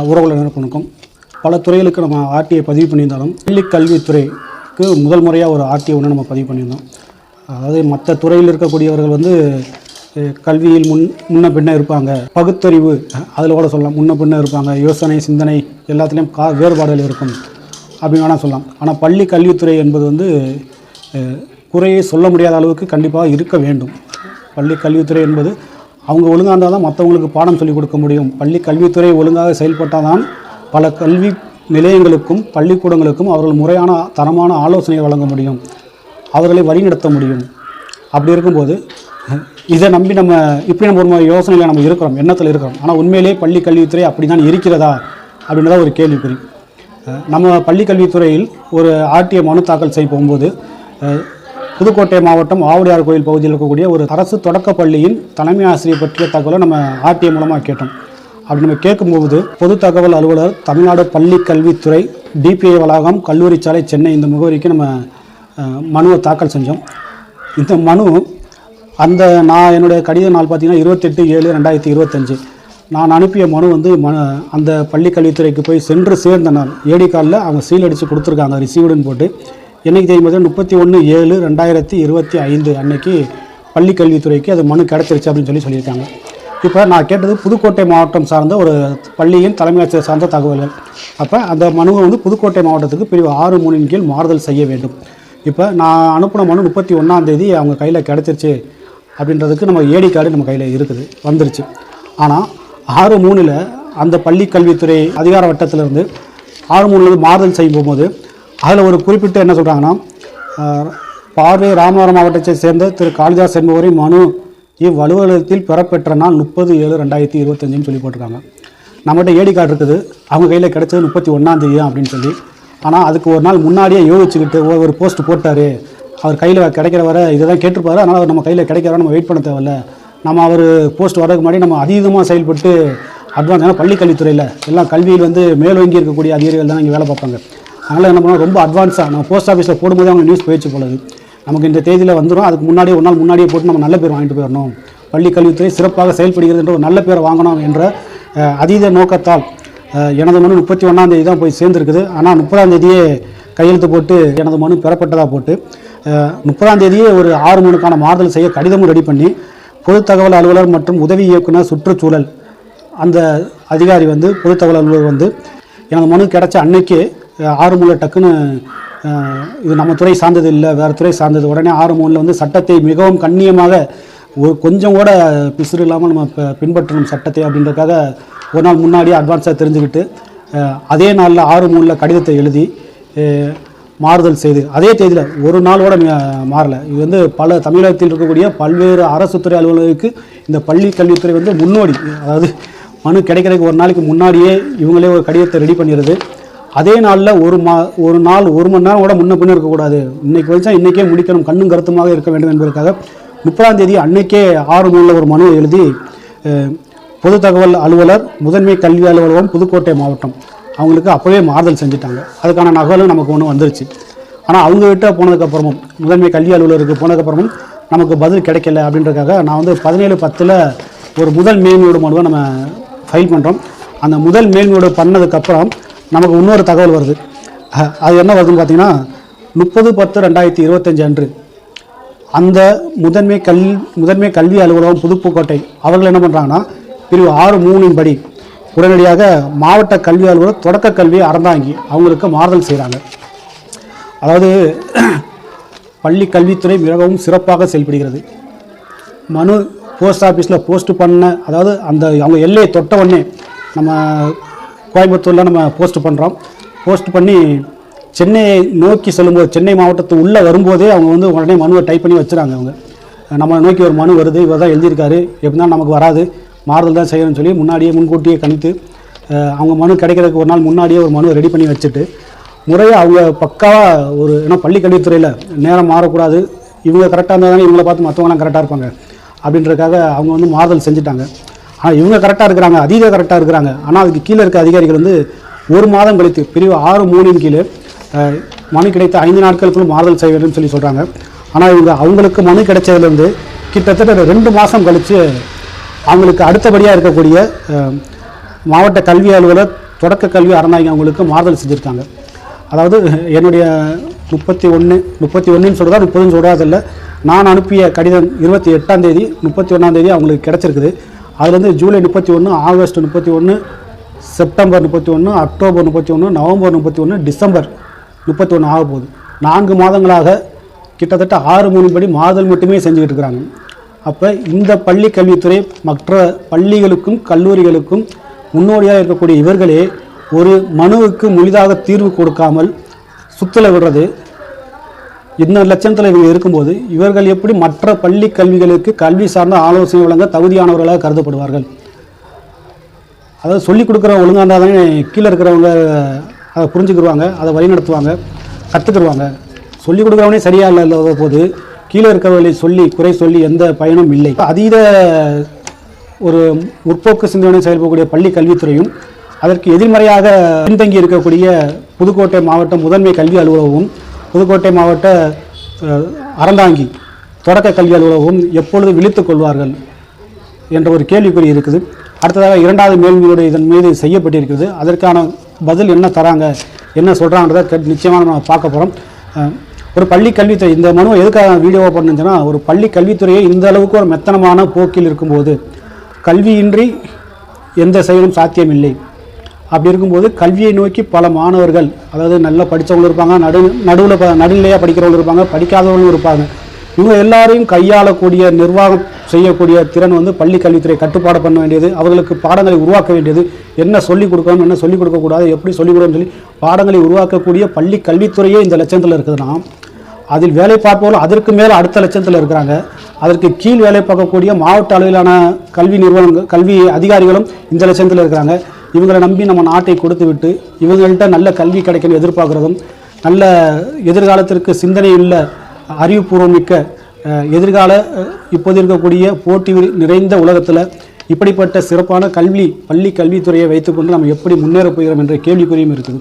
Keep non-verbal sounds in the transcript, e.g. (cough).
உறவுகளுக்கு வணக்கம் பல துறைகளுக்கு நம்ம ஆர்டிஐ பதிவு பண்ணியிருந்தாலும் பள்ளி கல்வித்துறைக்கு முதல் முறையாக ஒரு ஆர்டிஐ ஒன்று நம்ம பதிவு பண்ணியிருந்தோம். அதாவது மற்ற துறையில் இருக்கக்கூடியவர்கள் வந்து கல்வியில் முன் முன்ன பின்ன இருப்பாங்க. பகுத்தறிவு அதில் கூட சொல்லலாம். முன்ன பின்ன இருப்பாங்க. யோசனை சிந்தனை எல்லாத்துலேயும் கா வேறுபாடுகள் இருக்கும். அப்படின்னு வேணால் சொல்லலாம். ஆனால் பள்ளி கல்வித்துறை என்பது வந்து குறையை சொல்ல முடியாத அளவுக்கு கண்டிப்பாக இருக்க வேண்டும். பள்ளி கல்வித்துறை என்பது அவங்க ஒழுங்காக இருந்தால் தான் மற்றவங்களுக்கு பாடம் சொல்லிக் கொடுக்க முடியும். பள்ளி கல்வித்துறை ஒழுங்காக செயல்பட்டால் தான் பல கல்வி நிலையங்களுக்கும் பள்ளிக்கூடங்களுக்கும் அவர்கள் முறையான தரமான ஆலோசனை வழங்க முடியும். அவர்களை வழிநடத்த முடியும். அப்படி இருக்கும்போது இதை நம்பி நம்ம இப்படி நம்ம ஒரு யோசனையில் நம்ம இருக்கிறோம் எண்ணத்தில் இருக்கிறோம். ஆனால் உண்மையிலேயே பள்ளி கல்வித்துறை அப்படி தான் இருக்கிறதா அப்படின்றத ஒரு கேள்விக்குறி. நம்ம பள்ளி கல்வித்துறையில் ஒரு ஆர்டிஐ மனு தாக்கல் செய்ய போகும்போது புதுக்கோட்டை மாவட்டம் ஆவுடையார் கோயில் பகுதியில் இருக்கக்கூடிய ஒரு அரசு தொடக்கப் பள்ளியின் தலைமை ஆசிரியர் பற்றிய தகவலை நம்ம ஆர்டிஐ மூலமாக கேட்டோம். அப்படி நம்ம கேட்கும்போது பொது தகவல் அலுவலர் தமிழ்நாடு பள்ளி கல்வித்துறை டிபிஐ வளாகம் கல்லூரி சாலை சென்னை இந்த முகவரிக்கு நம்ம மனுவை தாக்கல் செஞ்சோம். இந்த மனு அந்த நான் என்னுடைய கடித நாள் பார்த்தீங்கன்னா இருபத்தெட்டு ஏழு ரெண்டாயிரத்தி இருபத்தஞ்சு. நான் அனுப்பிய மனு வந்து ம அந்த பள்ளி கல்வித்துறைக்கு போய் சென்று சேர்ந்த நாள். ஏடி காலில் அவங்க சீல் அடித்து கொடுத்துருக்காங்க ரிசீவ்டுன்னு போட்டு. என்னைக்கு தெரியும்போது முப்பத்தி ஒன்று ஏழு ரெண்டாயிரத்தி இருபத்தி ஐந்து அன்னைக்கு பள்ளி கல்வித்துறைக்கு அது மனு கிடச்சிருச்சு அப்படின்னு சொல்லி சொல்லியிருக்காங்க. இப்போ நான் கேட்டது புதுக்கோட்டை மாவட்டம் சார்ந்த ஒரு பள்ளியின் தலைமை ஆசிரியர் சார்ந்த தகவல்கள். அப்போ அந்த மனுவை வந்து புதுக்கோட்டை மாவட்டத்துக்கு பிரிவு ஆறு மூணின் கீழ் மாறுதல் செய்ய வேண்டும். இப்போ நான் அனுப்பின மனு முப்பத்தி ஒன்றாந்தேதி அவங்க கையில் கிடச்சிருச்சு அப்படின்றதுக்கு நம்ம ஏடி கார்டு நம்ம கையில் இருக்குது வந்துருச்சு. ஆனால் ஆறு மூணில் அந்த பள்ளி கல்வித்துறை அதிகார வட்டத்திலிருந்து ஆறு மூணுலேருந்து மாறுதல் செய்யும் போகும்போது அதில் ஒரு குறிப்பிட்டு என்ன சொல்கிறாங்கன்னா பார்வை ராமநாதபுரம் மாவட்டத்தை சேர்ந்த திரு காளிதாஸ் என்பவரின் மனு இவ்வலுவலகத்தில் பெறப்பெற்ற நாள் முப்பது ஏழு ரெண்டாயிரத்தி இருபத்தஞ்சுன்னு சொல்லி போட்டிருக்காங்க. நம்மகிட்ட ஏடி கார்டு இருக்குது. அவங்க கையில் கிடைச்சது முப்பத்தி ஒன்றாந்தேதி தான் அப்படின்னு சொல்லி. ஆனால் அதுக்கு ஒரு நாள் முன்னாடியே யோசிச்சுக்கிட்டு ஒரு- போஸ்ட் போட்டார். அவர் கையில் கிடைக்கிற வர இதை தான் கேட்டிருப்பாரு. அதனால் அவர் நம்ம கையில் கிடைக்கிற நம்ம வெயிட் பண்ண தேவையில்ல. நம்ம அவர் போஸ்ட் வரதுக்கு முன்னாடி நம்ம அதீதமாக செயல்பட்டு அட்வான்ஸ் ஏன்னா பள்ளிக்கல்வித்துறையில் எல்லாம் கல்வியில் வந்து மேலோங்கி இருக்கக்கூடிய அதிகாரிகள் தான் இங்கே வேலை பார்ப்பாங்க. அதனால் என்ன பண்ணோம் ரொம்ப அட்வான்ஸாக நம்ம போஸ்ட் ஆஃபீஸில் போடும்போது அவங்க நியூஸ் போயிடுச்சு போலது நமக்கு இந்த தேதியில் வந்துடும் அதுக்கு முன்னாடியே ஒரு நாள் முன்னாடியே போட்டு நம்ம நல்ல பேர் வாங்கிட்டு போயிடணும் பள்ளி கல்வித்துறை சிறப்பாக செயல்படுகிறது என்ற ஒரு நல்ல பேர் வாங்கணும் என்ற அதீத நோக்கத்தால் எனது மனு முப்பத்தி ஒன்றாம் தேதி தான் போய் சேர்ந்துருக்குது. ஆனால் முப்பதாம் தேதியே கையெழுத்து போட்டு எனது மனு பெறப்பட்டதாக போட்டு முப்பதாந்தேதியே முப்பதாம் தேதியே ஒரு ஆறு மனுக்கான மாறுதல் செய்ய கடிதமும் ரெடி பண்ணி பொது தகவல் அலுவலர் மற்றும் உதவி இயக்குனர் சுற்றுச்சூழல் அந்த அதிகாரி வந்து பொது தகவல் அலுவலர் வந்து எனது மனு கிடச்ச அன்னைக்கே அஹ், ஆறு டக்குன்னு இது நம்ம துறை சார்ந்தது இல்லை வேறு துறை சார்ந்தது. உடனே ஆறு வந்து சட்டத்தை மிகவும் கண்ணியமாக ஒரு கொஞ்சம் கூட பிசுறு இல்லாமல் நம்ம இப்போ பின்பற்றணும் சட்டத்தை அப்படின்றக்காக ஒரு நாள் முன்னாடியே அட்வான்ஸாக தெரிஞ்சுக்கிட்டு அதே நாளில் ஆறு கடிதத்தை எழுதி மாறுதல் செய்து அதே தேதியில் ஒரு நாளோட மாறலை. இது வந்து பல தமிழகத்தில் இருக்கக்கூடிய பல்வேறு அரசு துறை அலுவலர்களுக்கு இந்த பள்ளி கல்வித்துறை வந்து முன்னோடி. அதாவது மனு கிடைக்கிறதுக்கு ஒரு நாளைக்கு முன்னாடியே இவங்களே ஒரு கடிதத்தை ரெடி பண்ணிடுது அதே நாளில் ஒரு மா ஒரு நாள் ஒரு மணி நேரம் கூட முன்ன பின்ன இருக்கக்கூடாது. இன்னைக்கு வச்சா இன்றைக்கே முடிக்கணும் கண்ணும் கருத்துமாக இருக்க வேண்டும் என்பதற்காக முப்பதாம் தேதி அன்னைக்கே ஆறு மூணில் ஒரு மனு எழுதி பொது தகவல் அலுவலர் முதன்மை கல்வி அலுவலகம் புதுக்கோட்டை மாவட்டம். அவங்களுக்கு அப்போவே மாறுதல் செஞ்சுட்டாங்க. அதுக்கான நகலும் நமக்கு ஒன்று வந்துருச்சு. ஆனால் அவங்க கிட்ட போனதுக்கப்புறமும் முதன்மை கல்வி அலுவலருக்கு போனதுக்கப்புறமும் நமக்கு பதில் கிடைக்கல அப்படின்றதுக்காக நான் வந்து பதினேழு பத்தில் ஒரு முதல் மேல்மையோடு மனுவை நம்ம ஃபைல் பண்ணுறோம் அந்த முதல் மேல்மையோடு பண்ணதுக்கப்புறம் நமக்கு இன்னொரு தகவல் வருது. அது என்ன வருதுன்னு பார்த்தீங்கன்னா முப்பது பத்து ரெண்டாயிரத்தி இருபத்தஞ்சு அன்று அந்த முதன்மை கல் முதன்மை கல்வி அலுவலகம் புதுப்புக்கோட்டை அவர்கள் என்ன பண்ணுறாங்கன்னா பிரிவு ஆறு மூணின் படி உடனடியாக மாவட்ட கல்வி அலுவலர் தொடக்க கல்வி அறந்தாங்கி அவங்களுக்கு மாறுதல் செய்கிறாங்க அதாவது (clears throat) பள்ளி கல்வித்துறை மிகவும் சிறப்பாக செயல்படுகிறது. மனு போஸ்ட் ஆஃபீஸில் போஸ்ட் பண்ண அதாவது அந்த அவங்க எல்லையை தொட்ட உடனே நம்ம கோயம்புத்தூரில் நம்ம போஸ்ட் பண்ணுறோம் போஸ்ட் பண்ணி சென்னையை நோக்கி செல்லும்போது சென்னை மாவட்டத்து உள்ளே வரும்போதே அவங்க வந்து உடனே மனுவை டைப் பண்ணி வச்சுறாங்க அவங்க. நம்மளை நோக்கி ஒரு மனு வருது இவர் தான் எழுதியிருக்காரு. எப்படின்னா நமக்கு வராது. மாறுதல் தான் செய்யணும்னு சொல்லி முன்னாடியே முன்கூட்டியே கணித்து அவங்க மனு கிடைக்கிறதுக்கு ஒரு நாள் முன்னாடியே ஒரு மனு ரெடி பண்ணி வச்சுட்டு முறையாக அவங்க பக்காவாக ஒரு ஏன்னா பள்ளிக்கல்வித்துறையில் நேரம் மாறக்கூடாது. இவங்க கரெக்டாக இருந்தால் தானே இவங்களை பார்த்து மற்றவங்களாம் கரெக்டாக இருப்பாங்க. அப்படின்றதுக்காக அவங்க வந்து மாறுதல் செஞ்சுட்டாங்க. இவங்க கரெக்டாக இருக்கிறாங்க அதிக கரெக்டாக இருக்கிறாங்க. ஆனால் அதுக்கு கீழே இருக்க அதிகாரிகள் வந்து ஒரு மாதம் கழித்து பிரிவு ஆறு மூணின் கீழே மனு கிடைத்த ஐந்து நாட்களுக்குள் மாறுதல் செய்ய வேண்டும் சொல்லி சொல்கிறாங்க ஆனால் இவங்க அவங்களுக்கு மனு கிடைச்சதுலேருந்து கிட்டத்தட்ட ரெண்டு மாதம் கழித்து அவங்களுக்கு அடுத்தபடியாக இருக்கக்கூடிய மாவட்ட கல்வி அலுவலர் தொடக்க கல்வி அறந்தாங்க அவங்களுக்கு மாறுதல் செஞ்சுருக்காங்க. அதாவது என்னுடைய முப்பத்தி ஒன்று முப்பத்தி ஒன்றுன்னு சொல்கிறதா முப்பதுன்னு சொல்கிறதில்ல நான் அனுப்பிய கடிதம் இருபத்தி எட்டாம் தேதி முப்பத்தி ஒன்றாம் தேதி அவங்களுக்கு கிடச்சிருக்குது. அதுலேருந்து ஜூலை முப்பத்தி ஒன்று ஆகஸ்ட் முப்பத்தி ஒன்று செப்டம்பர் முப்பத்தி ஒன்று அக்டோபர் முப்பத்தி ஒன்று நவம்பர் முப்பத்தி ஒன்று டிசம்பர் முப்பத்தி ஒன்று ஆக போகுது. நான்கு மாதங்களாக கிட்டத்தட்ட ஆறு மூணு படி மாதல் மட்டுமே செஞ்சுக்கிட்டு இருக்கிறாங்க. அப்போ இந்த பள்ளி கல்வித்துறை மற்ற பள்ளிகளுக்கும் கல்லூரிகளுக்கும் முன்னோடியாக இருக்கக்கூடிய இவர்களே ஒரு மனுவுக்கு முழுதாக தீர்வு கொடுக்காமல் சுத்தல விடுறது இந்த லட்சத்தில் இவங்க இருக்கும்போது இவர்கள் எப்படி மற்ற பள்ளி கல்விகளுக்கு கல்வி சார்ந்த ஆலோசனை வழங்க தகுதியானவர்களாக கருதப்படுவார்கள்? அதாவது சொல்லிக் கொடுக்குற ஒழுங்காக இருந்தால் தானே கீழே இருக்கிறவங்க அதை புரிஞ்சுக்கிடுவாங்க அதை வழிநடத்துவாங்க கற்றுக்கிடுவாங்க சொல்லிக் கொடுக்குறவனே சரியா இல்லாத போது கீழே இருக்கிறவர்களை சொல்லி குறை சொல்லி எந்த பயனும் இல்லை. அதீத ஒரு முற்போக்கு சிந்தனை செயல்படக்கூடிய பள்ளி கல்வித்துறையும் அதற்கு எதிர்மறையாக பின்தங்கி இருக்கக்கூடிய புதுக்கோட்டை மாவட்டம் முதன்மை கல்வி அலுவலகமும் புதுக்கோட்டை மாவட்ட அறந்தாங்கி தொடக்க கல்வி அலுவலகம் எப்பொழுது விழித்துக் கொள்வார்கள் என்ற ஒரு கேள்விக்குறி இருக்குது. அடுத்ததாக இரண்டாவது மேல்முறையீடு இதன் மீது செய்யப்பட்டிருக்கிறது. அதற்கான பதில் என்ன தராங்க என்ன சொல்கிறாங்கன்றத நிச்சயமாக நம்ம பார்க்க போகிறோம் ஒரு பள்ளி கல்வித்துறை இந்த மனுவை எதுக்காக வீடியோவாக பண்ணுச்சுன்னா ஒரு பள்ளி கல்வித்துறையை இந்த அளவுக்கு ஒரு மெத்தனமான போக்கில் இருக்கும்போது கல்வியின்றி எந்த செயலும் சாத்தியமில்லை. அப்படி இருக்கும்போது கல்வியை நோக்கி பல மாணவர்கள் அதாவது நல்லா படித்தவங்களும் இருப்பாங்க நடு நடுவில் ப நடுநிலையாக படிக்கிறவங்களும் இருப்பாங்க படிக்காதவங்களும் இருப்பாங்க. இவங்க எல்லாரையும் கையாளக்கூடிய நிர்வாகம் செய்யக்கூடிய திறன் வந்து பள்ளி கல்வித்துறை கட்டுப்பாடு பண்ண வேண்டியது அவர்களுக்கு பாடங்களை உருவாக்க வேண்டியது. என்ன சொல்லிக் கொடுக்கணும் என்ன சொல்லிக் கொடுக்கக்கூடாது எப்படி சொல்லிக் கொடுக்கணும்னு சொல்லி பாடங்களை உருவாக்கக்கூடிய பள்ளி கல்வித்துறையே இந்த லட்சத்தில் இருக்குதுன்னா அதில் வேலை பார்ப்பவர்கள் அதற்கு மேலே அடுத்த லட்சத்தில் இருக்கிறாங்க. அதற்கு கீழ் வேலை பார்க்கக்கூடிய மாவட்ட அளவிலான கல்வி நிறுவனங்கள் கல்வி அதிகாரிகளும் இந்த லட்சத்தில் இருக்கிறாங்க. இவங்களை நம்பி நம்ம நாட்டை கொடுத்து விட்டு இவங்கள்ட்ட நல்ல கல்வி கிடைக்கணும் எதிர்பார்க்குறதும் நல்ல எதிர்காலத்திற்கு சிந்தனை உள்ள அறிவுபூர்வமிக்க எதிர்கால இப்போது இருக்கக்கூடிய போட்டி நிறைந்த உலகத்தில் இப்படிப்பட்ட சிறப்பான கல்வி பள்ளி கல்வித்துறையை வைத்துக்கொண்டு நம்ம எப்படி முன்னேறப் போகிறோம் என்ற கேள்விக்குறியும் இருக்குது.